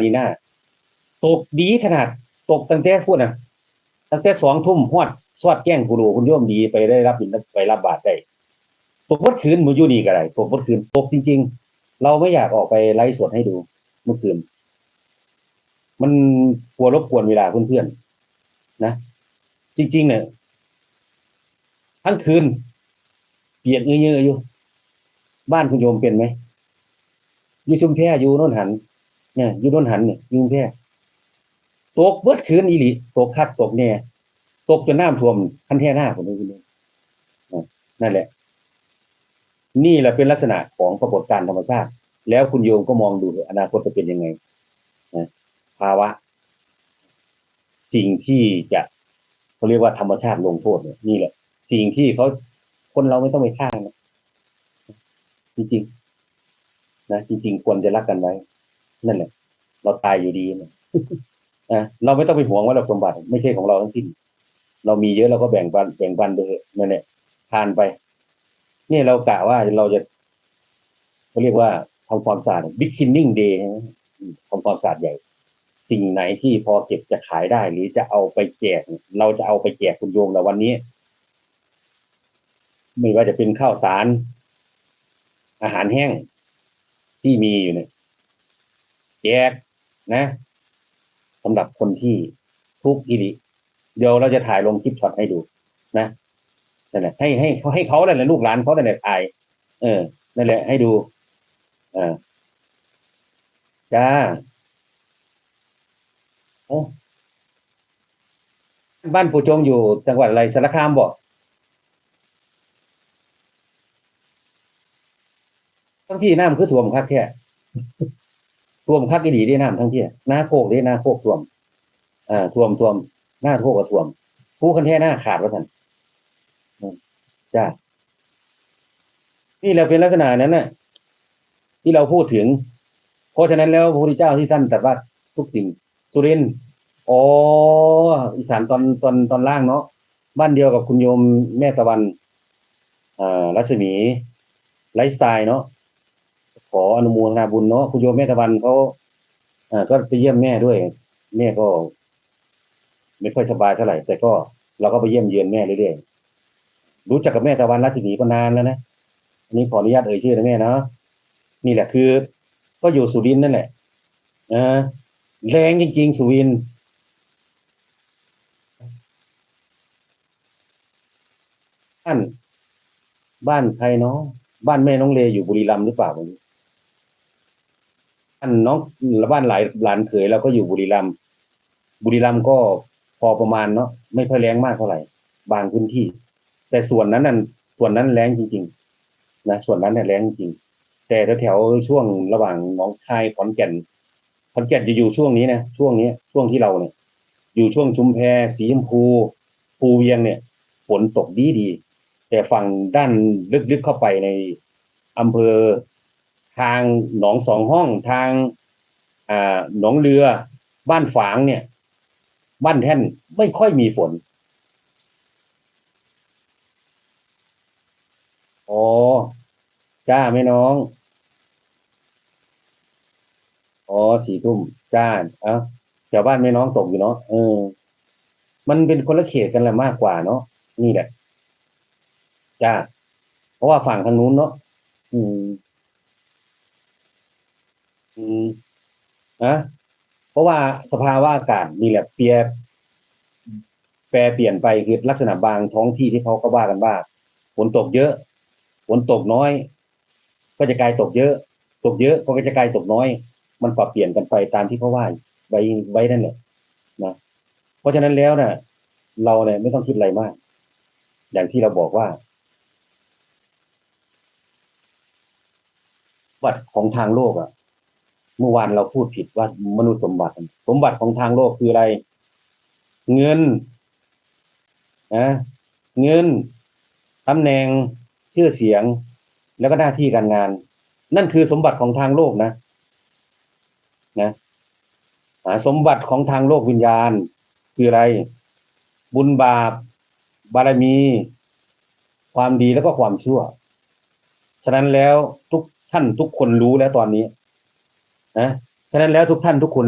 นีหน้าตกดีขนาดตกตั้งแต่พูดนะตั้งแต่สองทุ่มฮอดสวดแก้งกูรูคุณโยมดีไปได้รับบินไปรับบาตรได้ตกวัดคืนมืออยู่นี่ก็ได้ตกวัดคืนตกจริง ๆ เราไม่อยากออกไปไลฟ์สดให้ดูเมื่อคืน มันกลัวรบกวนเวลาเพื่อนๆนะ จริง ๆ เนี่ยทั้งคืน เปียกเยอะๆอยู่ บ้านคุณโยมเป็นไหมยู่ชุมแพอยู่โน่นหัน เนี่ยอยู่โน่นหันเนี่ยยู่ชุมแพตกเบิดคืนอีหลีตกคัดตกแน่ตกจนน้ำท่วมคันแท่หน้าผมเลยคุณนี่นั่นแหละ นี่แหละเป็นลักษณะของปรากฏการธรรมชาติ แล้วคุณโยมก็มองดูอนาคตจะเป็นยังไงภาวะ สิ่งที่จะเขาเรียกว่าธรรมชาติลงโทษเนี่ยนี่แหละ สิ่งที่เขาคนเราไม่ต้องไปฆ่านะจริงๆนะจริง ๆ ควรจะรักกันไว้ นั่นแหละ เราตายอยู่ดีนะะเราไม่ต้องไปห่วงว่าเราสมบัติ ไม่ใช่ของเราทั้งสิ้น เรามีเยอะเราก็แบ่งปันแบ่งปันไปเถอะนั่นแหละทานไป เนี่ยเรากะว่าเราจะเขาเรียกว่าทำความสะอาด Big Cleaning Day ใช่ไหมอืมทำความสะอาดใหญ่ สิ่งไหนที่พอเก็บจะขายได้ หรือจะเอาไปแจก เราจะเอาไปแจกคุณโยมแล้ววันนี้ ไม่ว่าจะเป็นข้าวสาร อาหารแห้งที่มีอยู่เนี่ย แจกนะสำหรับคนที่ทุกข์อีหลิเดี๋ยวเราจะถ่ายลงคลิปช็อตให้ดู นะนั่นแหละให้ให้เขาให้เขานั่นแหละลูกหลานเขานั่นแหละถ่าย เออนั่นแหละ ให้ดูอ่าจ้าโอ้บ้านปู่จงอยู่จังหวัดอะไรสารคามบอกทั้งพี่น้ำคือท่วมคักแค่ ท่วมคักอีดีได้น้ำทั้งพี่หน้าโคกได้หน้าโคกท่วมอ่าท่วมท่วมหน้าโคกก็ท่วม ผู้คันแท้หน้าขาดว่าสันจ้านี่เราเป็นลักษณะนั้นน่ะ ที่เราพูดถึง เพราะฉะนั้นแล้วพระพุทธเจ้าที่ท่านตรัสว่าทุกสิ่ง สุรินทร์อ๋ออีสานตอนตอนตอนล่างเนาะบ้านเดียวกับคุณโยมแม่ตะวันอ่ารัศมี ไลฟ์สไตล์เนาะ ขออนุโมทนาบุญเนาะคุณโยมแม่ตะวันเขาอ่าก็ไปเยี่ยมแม่ด้วย แม่ก็ ไม่ค่อยสบายเท่าไหร่ แต่ก็เราก็ไปเยี่ยมเยือนแม่เรื่อยๆรู้จักกับแม่ตะวันรัศมีก็นานแล้วนะอันนี้ขออนุญาตเอ่ยชื่อนะแม่เนาะนี่แหละคือ ก็อยู่สุรินนั่นแหละอ่าแรงจริงๆสุรินบ้านบ้านใครเนาะบ้านแม่น้องเลอยู่บุรีรัมย์หรือเปล่าไม่รู้บ้านน้องบ้านหลายหลานเขยแล้วก็อยู่บุรีรัมย์บุรีรัมย์ก็พอประมาณเนาะไม่ค่อยแรงมากเท่าไหร่ บางพื้นที่ แต่ส่วนนั้นนั่นส่วนนั้นแรงจริง ๆ นะส่วนนั้นเนี่ยแรงจริง แต่แถวช่วงระหว่างหนองคายขอนแก่นขอนแก่นจะอยู่ช่วงนี้นะช่วงนี้ช่วงที่เราเนี่ย อยู่ช่วงชุมแพสีชมพู ภูเวียงเนี่ยฝนตกดีดีแต่ฝั่งด้านลึกๆเข้าไปในอำเภอ ทางหนองสองห้องทางอ่าหนองเรือ บ้านฝางเนี่ย บ้านแท่นไม่ค่อยมีฝนอ๋อจ้าแม่น้องอ๋อสี่ทุ่มจ้าอ้าแถวบ้านแม่น้องตกอยู่เนาะเออ มันเป็นคนละเขตกันแหละมากกว่าเนาะนี่แหละจ้าเพราะว่าฝั่งทางนู้นเนาะอืม นะเพราะว่าสภาวะอากาศนี่แหละเปลี่ยนแปรเปลี่ยนไปคือลักษณะบางท้องที่ที่เขาก็ว่ากันว่าฝนตกเยอะฝนตกน้อย ก็จะกลายตกเยอะ ตกเยอะก็จะกลายตกน้อย มันปรับเปลี่ยนกันไปตามที่เขาว่าไว้ไว้นั่นแหละนะเพราะฉะนั้นแล้วน่ะ เราเนี่ยไม่ต้องคิดอะไรมาก อย่างที่เราบอกว่าสมบัติของทางโลกอะ่ะ เมื่อวานเราพูดผิดว่ามนุษย์สมบัติ สมบัติของทางโลกคืออะไร เงินนะเงินตำแหน่งชื่อเสียง แล้วก็หน้าที่การงาน นั่นคือสมบัติของทางโลกนะนะสมบัติของทางโลกวิญญาณ คืออะไร บุญบาป บารมี ความดีแล้วก็ความชั่ว ฉะนั้นแล้วทุกท่านทุกคนรู้แล้วตอนนี้ นะฉะนั้นแล้วทุกท่านทุกคน